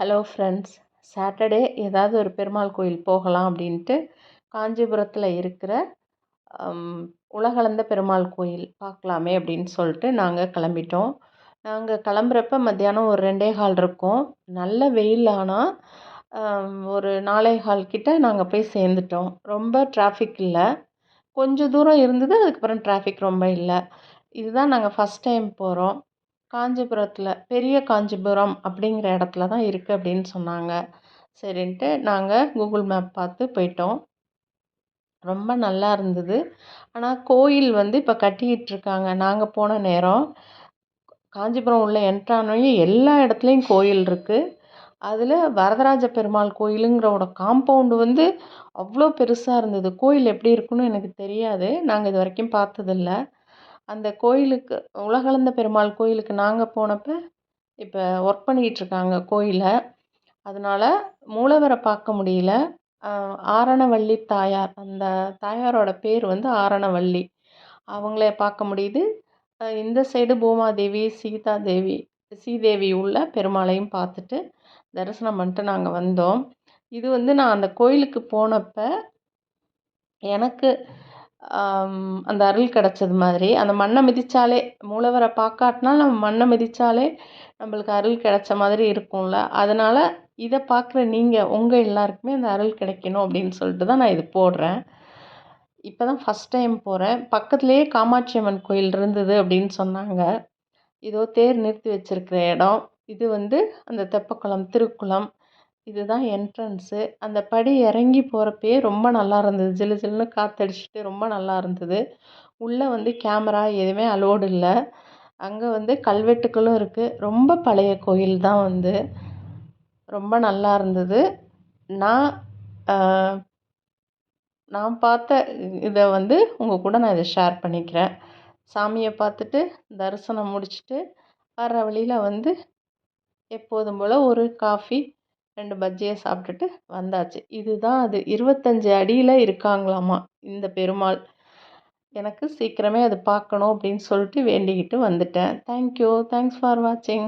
Hello friends Saturday ஏதாவது ஒரு பெருமாள் கோயில் போகலாம் அப்படின்ட்டு காஞ்சிபுரத்தில் இருக்கிற உலகளந்த பெருமாள் கோயில் பார்க்கலாமே அப்படின்னு சொல்லிட்டு நாங்கள் கிளம்பிட்டோம். நாங்கள் கிளம்புறப்ப மத்தியானம் ஒரு ரெண்டே கால் இருக்கும். நல்ல வெயில் ஆனால் ஒரு நாலே கால் கிட்ட நாங்கள் போய் சேர்ந்துட்டோம். ரொம்ப டிராஃபிக் இல்லை. கொஞ்சம் தூரம் இருந்தது அதுக்கப்புறம் டிராஃபிக் ரொம்ப இல்லை. இதுதான் நாங்கள் ஃபஸ்ட் டைம் போகிறோம் காஞ்சிபுரத்தில் பெரிய காஞ்சிபுரம் அப்படிங்கிற இடத்துல தான் இருக்குது அப்படின்னு சொன்னாங்க. சரின்ட்டு நாங்கள் கூகுள் மேப் பார்த்து போயிட்டோம். ரொம்ப நல்லா இருந்தது. ஆனால் கோயில் வந்து இப்போ கட்டிக்கிட்டு இருக்காங்க. நாங்கள் போன நேரம் காஞ்சிபுரம் உள்ள என்ட்ரானோயே எல்லா இடத்துலையும் கோயில் இருக்குது அதில் வரதராஜ பெருமாள் கோயிலுங்கிறோட காம்பவுண்டு வந்து அவ்வளோ பெருசாக இருந்தது. கோயில் எப்படி இருக்குன்னு எனக்கு தெரியாது. நாங்கள் இது வரைக்கும் பார்த்ததில்ல. அந்த கோயிலுக்கு உலகளந்த பெருமாள் கோயிலுக்கு நாங்கள் போனப்போ இப்போ ஒர்க் பண்ணிக்கிட்டுருக்காங்க கோயிலை. அதனால் மூலவரை பார்க்க முடியல. ஆரணவள்ளி தாயார் அந்த தாயாரோட பேர் வந்து ஆரணவள்ளி. அவங்கள பார்க்க முடியுது. இந்த சைடு பூமாதேவி சீதாதேவி ஸ்ரீதேவி உள்ள பெருமாளையும் பார்த்துட்டு தரிசனம் பண்ணிட்டு நாங்கள் வந்தோம். இது வந்து நான் அந்த கோயிலுக்கு போனப்போ எனக்கு அந்த அருள் கிடச்சது மாதிரி. அந்த மண்ணை மிதித்தாலே மூலவரை பார்க்காட்டினா நம்ம மண்ணை மிதித்தாலே நம்மளுக்கு அருள் கிடச்ச மாதிரி இருக்கும்ல. அதனால் இதை பார்க்குற நீங்கள் உங்கள் எல்லாருக்குமே அந்த அருள் கிடைக்கணும் அப்படின்னு சொல்லிட்டு தான் நான் இது போடுறேன். இப்போ தான் ஃபஸ்ட் டைம் போகிறேன் பக்கத்துலேயே காமாட்சி அம்மன் கோயில் இருந்தது அப்படின்னு சொன்னாங்க. இதோ தேர் நிறுத்தி வச்சுருக்கிற இடம். இது வந்து அந்த தெப்பக்குளம் திருக்குளம் இதுதான் என்ட்ரன்ஸு அந்த படி இறங்கி போகிறப்பயே ரொம்ப நல்லா இருந்தது. ஜிலு ஜிலுன்னு காற்றடிச்சிட்டு ரொம்ப நல்லா இருந்தது. உள்ளே வந்து கேமரா எதுவுமே அலோடு இல்லை. அங்கே வந்து கல்வெட்டுக்களும் இருக்குது ரொம்ப பழைய கோயில் தான் வந்து. ரொம்ப நல்லா இருந்தது. நான் நான் பார்த்த இதை வந்து உங்கள் கூட நான் இதை ஷேர் பண்ணிக்கிறேன். சாமியை பார்த்துட்டு தரிசனம் முடிச்சுட்டு வர்ற வழியில் வந்து எப்போதும் போல் ஒரு காஃபி ரெண்டு பஜ்ஜியை சாப்பிட்டுட்டு வந்தாச்சு. இதுதான் அது. இருபத்தஞ்சி அடியில் இருக்காங்களாமா இந்த பெருமாள். எனக்கு சீக்கிரமே அது பார்க்கணும் அப்படின்னு சொல்லிட்டு வேண்டிக்கிட்டு வந்துட்டேன். தேங்க்யூ தேங்க்ஸ் ஃபார் வாட்சிங்